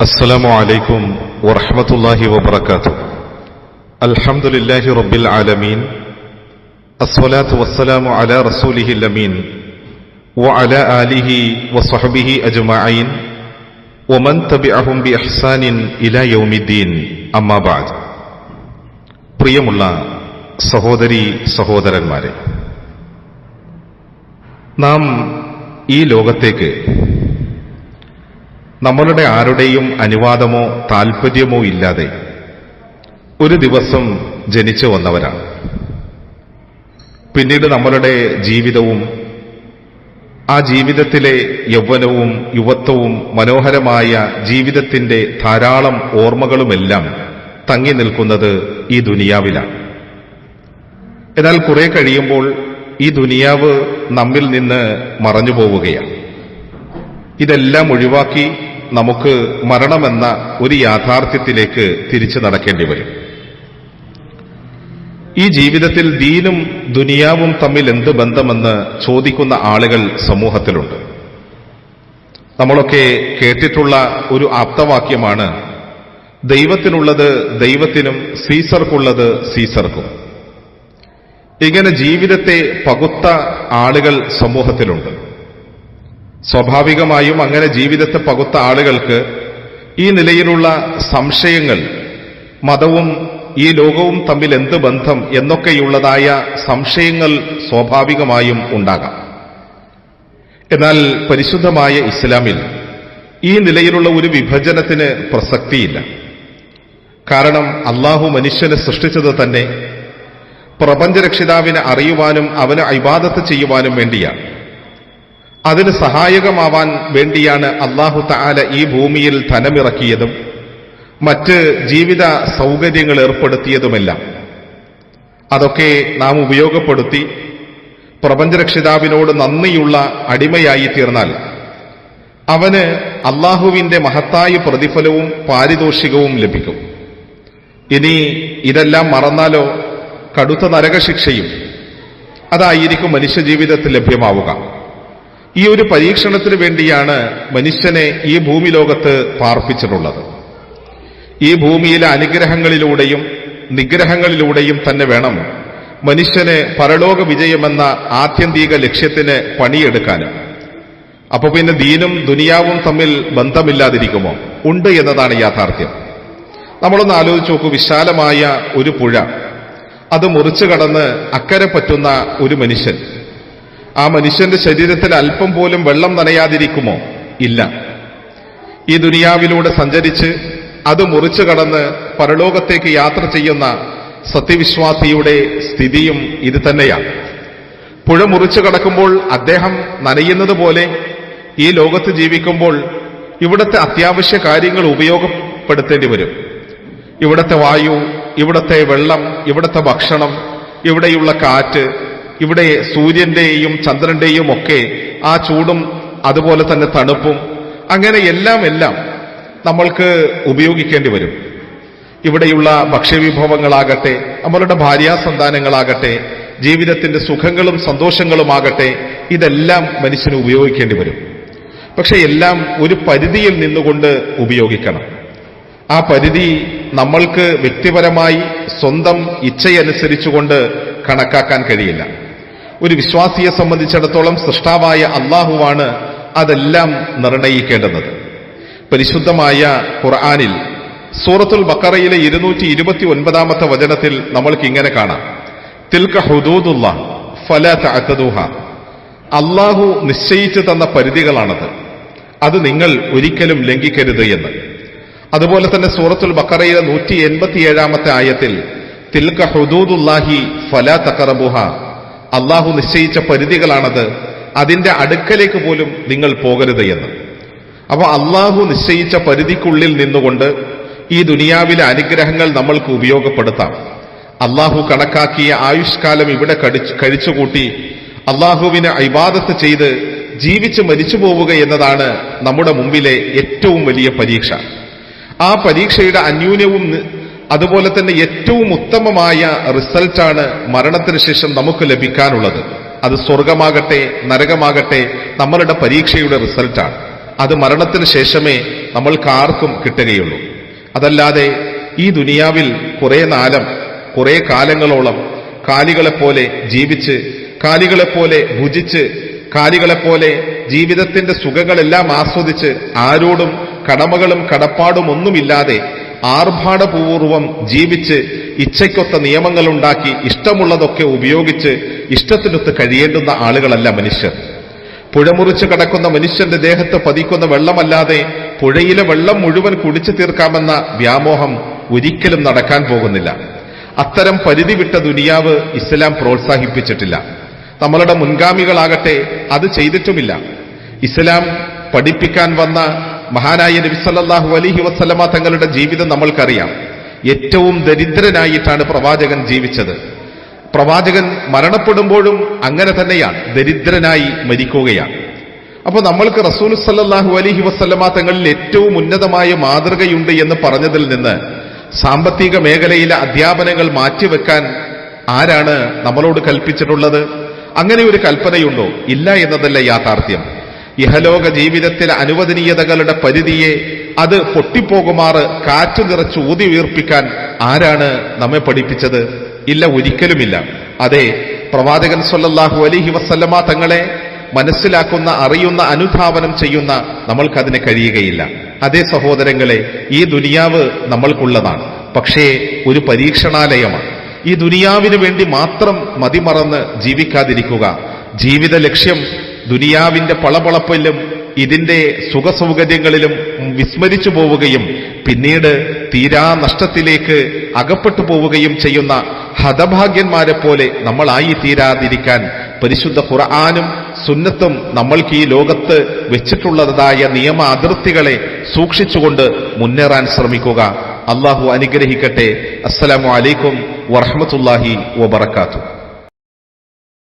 السلام عليكم ورحمة الله وبركاته الحمد لله رب العالمين الصلاة والسلام على رسوله الأمين وعلى آله وصحبه أجمعين ومن تبعهم بإحسان إلى يوم الدين أما بعد പ്രിയമുള്ള സഹോദരി സഹോദരന്മാരെ നാം ഈ ലോകത്തേക്ക് നമ്മളുടെ ആരുടെയും അനുവാദമോ താൽപ്പര്യമോ ഇല്ലാതെ ഒരു ദിവസം ജനിച്ചു വന്നവരാണ്. പിന്നീട് നമ്മളുടെ ജീവിതവും ആ ജീവിതത്തിലെ യൗവനവും യുവത്വവും മനോഹരമായ ജീവിതത്തിന്റെ ധാരാളം ഓർമ്മകളുമെല്ലാം തങ്ങി നിൽക്കുന്നത് ഈ ദുനിയാവിലാണ്. എന്നാൽ കുറെ കഴിയുമ്പോൾ ഈ ദുനിയാവ് നമ്മിൽ നിന്ന് മറഞ്ഞു പോവുകയാണ് ഇതെല്ലാം ഒഴിവാക്കി നമുക്ക് മരണമെന്ന ഒരു യാഥാർത്ഥ്യത്തിലേക്ക് തിരിച്ചു നടക്കേണ്ടി വരും. ഈ ജീവിതത്തിൽ ദീനും ദുനിയാവും തമ്മിൽ എന്ത് ബന്ധമെന്ന് ചോദിക്കുന്ന ആളുകൾ സമൂഹത്തിലുണ്ട്. നമ്മളൊക്കെ കേട്ടിട്ടുള്ള ഒരു ആപ്തവാക്യമാണ് ദൈവത്തിനുള്ളത് ദൈവത്തിനും സീസർക്കുള്ളത് സീസർക്കും. ഇങ്ങനെ ജീവിതത്തെ പകുത്ത ആളുകൾ സമൂഹത്തിലുണ്ട്. സ്വാഭാവികമായും അങ്ങനെ ജീവിതത്തെ പകുത്ത ആളുകൾക്ക് ഈ നിലയിലുള്ള സംശയങ്ങൾ മതവും ഈ ലോകവും തമ്മിൽ എന്ത് ബന്ധം എന്നൊക്കെയുള്ളതായ സംശയങ്ങൾ സ്വാഭാവികമായും ഉണ്ടാകാം. എന്നാൽ പരിശുദ്ധമായ ഇസ്ലാമിൽ ഈ നിലയിലുള്ള ഒരു വിഭജനത്തിന് പ്രസക്തിയില്ല. കാരണം അള്ളാഹു മനുഷ്യനെ സൃഷ്ടിച്ചത് തന്നെ പ്രപഞ്ചരക്ഷിതാവിനെ അറിയുവാനും അവന് അഭിവാദത്ത് ചെയ്യുവാനും വേണ്ടിയാണ്. അതിന് സഹായകമാവാൻ വേണ്ടിയാണ് അള്ളാഹു താല ഈ ഭൂമിയിൽ ധനമിറക്കിയതും മറ്റ് ജീവിത സൗകര്യങ്ങൾ ഏർപ്പെടുത്തിയതുമെല്ലാം. അതൊക്കെ നാം ഉപയോഗപ്പെടുത്തി പ്രപഞ്ചരക്ഷിതാവിനോട് നന്ദിയുള്ള അടിമയായി തീർന്നാൽ അവന് അള്ളാഹുവിന്റെ മഹത്തായ പ്രതിഫലവും പാരിതോഷികവും ലഭിക്കും. ഇനി ഇതെല്ലാം മറന്നാലോ കടുത്ത നരകശിക്ഷയും അതായിരിക്കും മനുഷ്യജീവിതത്തിൽ ലഭ്യമാവുക. ഈ ഒരു പരീക്ഷണത്തിന് വേണ്ടിയാണ് മനുഷ്യനെ ഈ ഭൂമി ലോകത്ത് പാർപ്പിച്ചിട്ടുള്ളത്. ഈ ഭൂമിയിലെ അനുഗ്രഹങ്ങളിലൂടെയും നിഗ്രഹങ്ങളിലൂടെയും തന്നെ വേണം മനുഷ്യന് പരലോക വിജയമെന്ന ആത്യന്തിക ലക്ഷ്യത്തിന് പണിയെടുക്കാനും. അപ്പൊ പിന്നെ ദീനും ദുനിയാവും തമ്മിൽ ബന്ധമില്ലാതിരിക്കുമോ? ഉണ്ട് എന്നതാണ് യാഥാർത്ഥ്യം. നമ്മളൊന്ന് ആലോചിച്ച് നോക്കൂ വിശാലമായ ഒരു പുഴ. അത് മുറിച്ചു കടന്ന് അക്കരെ പറ്റുന്ന ഒരു മനുഷ്യൻ. ആ മനുഷ്യന്റെ ശരീരത്തിൽ അല്പം പോലും വെള്ളം നനയാതിരിക്കുമോ? ഇല്ല. ഈ ദുനിയാവിലൂടെ സഞ്ചരിച്ച് അത് മുറിച്ചു കടന്ന് പരലോകത്തേക്ക് യാത്ര ചെയ്യുന്ന സത്യവിശ്വാസിയുടെ സ്ഥിതിയും ഇത് തന്നെയാണ്. പുഴ മുറിച്ചു കടക്കുമ്പോൾ അദ്ദേഹം നനയുന്നത് പോലെ ഈ ലോകത്ത് ജീവിക്കുമ്പോൾ ഇവിടുത്തെ അത്യാവശ്യ കാര്യങ്ങൾ ഉപയോഗപ്പെടുത്തേണ്ടി വരും. ഇവിടുത്തെ വായു ഇവിടുത്തെ വെള്ളം ഇവിടുത്തെ ഭക്ഷണം ഇവിടെയുള്ള കാറ്റ് ഇവിടെ സൂര്യന്റെയും ചന്ദ്രന്റെയും ഒക്കെ ആ ചൂടും അതുപോലെ തന്നെ തണുപ്പും അങ്ങനെ എല്ലാം എല്ലാം നമ്മൾക്ക് ഉപയോഗിക്കേണ്ടി വരും. ഇവിടെയുള്ള ഭക്ഷ്യവിഭവങ്ങളാകട്ടെ നമ്മളുടെ ഭാര്യാസന്താനങ്ങളാകട്ടെ ജീവിതത്തിന്റെ സുഖങ്ങളും സന്തോഷങ്ങളുമാകട്ടെ ഇതെല്ലാം മനുഷ്യന് ഉപയോഗിക്കേണ്ടി വരും. പക്ഷെ എല്ലാം ഒരു പരിധിയിൽ നിന്നുകൊണ്ട് ഉപയോഗിക്കണം. ആ പരിധി നമ്മൾക്ക് വ്യക്തിപരമായി സ്വന്തം ഇച്ഛയനുസരിച്ചുകൊണ്ട് കണക്കാക്കാൻ കഴിയില്ല. ഒരു വിശ്വാസിയെ സംബന്ധിച്ചിടത്തോളം സൃഷ്ടാവായ അള്ളാഹുവാണ് അതെല്ലാം നിർണയിക്കേണ്ടത് പരിശുദ്ധമായ ഖുർആാനിൽ സൂറത്തുൽ ബക്കറയിലെ ഇരുന്നൂറ്റി ഇരുപത്തി ഒൻപതാമത്തെ വചനത്തിൽ നമ്മൾക്ക് ഇങ്ങനെ കാണാം. തിൽക്ക ഹുദൂദുല്ല ഫല തഅത്തദൂഹ അള്ളാഹു നിശ്ചയിച്ചു തന്ന പരിധികളാണത്. അത് നിങ്ങൾ ഒരിക്കലും ലംഘിക്കരുത് എന്ന്. അതുപോലെ തന്നെ സൂറത്തുൽ ബക്കറയിലെ നൂറ്റി എൺപത്തിയേഴാമത്തെ ആയത്തിൽ തിൽക്ക ഹുദൂദുല്ലാഹി ഫല തക്കറബുഹ അള്ളാഹു നിശ്ചയിച്ച പരിധികളാണത്. അതിന്റെ അടുക്കലേക്ക് പോലും നിങ്ങൾ പോകരുത് എന്ന്. അപ്പോൾ അള്ളാഹു നിശ്ചയിച്ച പരിധിക്കുള്ളിൽ നിന്നുകൊണ്ട് ഈ ദുനിയാവിലെ അനുഗ്രഹങ്ങൾ നമ്മൾക്ക് ഉപയോഗപ്പെടുത്താം. അള്ളാഹു കണക്കാക്കിയ ആയുഷ്കാലം ഇവിടെ കടിച്ച് കഴിച്ചുകൂട്ടി അള്ളാഹുവിനെ ഇബാദത്ത് ചെയ്ത് ജീവിച്ച് മരിച്ചു പോവുക എന്നതാണ് നമ്മുടെ മുമ്പിലെ ഏറ്റവും വലിയ പരീക്ഷ. ആ പരീക്ഷയുടെ അന്യൂന്യവും അതുപോലെ തന്നെ ഏറ്റവും ഉത്തമമായ റിസൾട്ടാണ് മരണത്തിന് ശേഷം നമുക്ക് ലഭിക്കാനുള്ളത്. അത് സ്വർഗമാകട്ടെ നരകമാകട്ടെ നമ്മളുടെ പരീക്ഷയുടെ റിസൾട്ടാണ്. അത് മരണത്തിന് ശേഷമേ നമ്മൾക്ക് ആർക്കും കിട്ടുകയുള്ളൂ. അതല്ലാതെ ഈ ദുനിയാവിൽ കുറേ നാലം കുറേ കാലങ്ങളോളം കാലികളെപ്പോലെ ജീവിച്ച് കാലികളെപ്പോലെ ഭുജിച്ച് കാലികളെപ്പോലെ ജീവിതത്തിന്റെ സുഖങ്ങളെല്ലാം ആസ്വദിച്ച് ആരോടും കടമകളും കടപ്പാടും ഒന്നുമില്ലാതെ ആർഭാടപൂർവം ജീവിച്ച് ഇച്ഛയ്ക്കൊത്ത നിയമങ്ങളുണ്ടാക്കി ഇഷ്ടമുള്ളതൊക്കെ ഉപയോഗിച്ച് ഇഷ്ടത്തിനൊത്ത് കഴിയേണ്ടുന്ന ആളുകളല്ല മനുഷ്യർ. പുഴമുറിച്ച് കടക്കുന്ന മനുഷ്യന്റെ ദേഹത്ത് പതിക്കുന്ന വെള്ളമല്ലാതെ പുഴയിലെ വെള്ളം മുഴുവൻ കുടിച്ചു തീർക്കാമെന്ന വ്യാമോഹം ഒരിക്കലും നടക്കാൻ പോകുന്നില്ല. അത്തരം പരിധി വിട്ട ദുനിയാവ് ഇസ്ലാം പ്രോത്സാഹിപ്പിച്ചിട്ടില്ല. നമ്മളുടെ മുൻഗാമികളാകട്ടെ അത് ചെയ്തിട്ടുമില്ല. ഇസ്ലാം പഠിപ്പിക്കാൻ വന്ന മഹാനായ നബി നബിസല്ലാഹു അലഹി വസ്ലമ തങ്ങളുടെ ജീവിതം നമ്മൾക്കറിയാം. ഏറ്റവും ദരിദ്രനായിട്ടാണ് പ്രവാചകൻ ജീവിച്ചത്. പ്രവാചകൻ മരണപ്പെടുമ്പോഴും അങ്ങനെ തന്നെയാണ് ദരിദ്രനായി മരിക്കുകയാണ്. അപ്പോൾ നമ്മൾക്ക് റസൂൽ സല്ലാഹു അലഹി വസ്ലമ തങ്ങളിൽ ഏറ്റവും ഉന്നതമായ മാതൃകയുണ്ട് എന്ന് പറഞ്ഞതിൽ നിന്ന് സാമ്പത്തിക മേഖലയിലെ അധ്യാപനങ്ങൾ മാറ്റിവെക്കാൻ ആരാണ് നമ്മളോട് കൽപ്പിച്ചിട്ടുള്ളത്? അങ്ങനെ ഒരു കൽപ്പനയുണ്ടോ? ഇല്ല എന്നതല്ല യാഥാർത്ഥ്യം. ഇഹലോക ജീവിതത്തിലെ അനുവദനീയതകളുടെ പരിധിയെ അത് പൊട്ടിപ്പോകുമാറ് കാറ്റു നിറച്ച് ഊതി ഉയർപ്പിക്കാൻ ആരാണ് നമ്മെ പഠിപ്പിച്ചത്? ഇല്ല ഒരിക്കലുമില്ല. അതെ പ്രവാചകൻ സൊല്ലാഹു അലിഹി വസല്ലമ തങ്ങളെ മനസ്സിലാക്കുന്ന അറിയുന്ന അനുധാവനം ചെയ്യുന്ന നമ്മൾക്കതിന് കഴിയുകയില്ല. അതേ സഹോദരങ്ങളെ ഈ ദുനിയാവ് നമ്മൾക്കുള്ളതാണ്. പക്ഷേ ഒരു പരീക്ഷണാലയമാണ്. ഈ ദുനിയാവിന് വേണ്ടി മാത്രം മതിമറന്ന് ജീവിക്കാതിരിക്കുക. ജീവിത ലക്ഷ്യം ദുനിയാവിന്റെ പളപളപ്പിലും ഇതിന്റെ സുഖസൗകര്യങ്ങളിലും വിസ്മരിച്ചു പോവുകയും പിന്നീട് തീരാ നഷ്ടത്തിലേക്ക് അകപ്പെട്ടു പോവുകയും ചെയ്യുന്ന ഹതഭാഗ്യന്മാരെ പോലെ നമ്മളായി തീരാതിരിക്കാൻ പരിശുദ്ധ ഖുർആാനും സുന്നത്തും നമ്മൾക്ക് ഈ ലോകത്ത് വെച്ചിട്ടുള്ളതായ നിയമ അതിർത്തികളെ സൂക്ഷിച്ചുകൊണ്ട് മുന്നേറാൻ ശ്രമിക്കുക. അള്ളാഹു അനുഗ്രഹിക്കട്ടെ. അസ്സലാമു അലൈക്കും വറഹമത്തല്ലാഹി വബർക്കാത്തു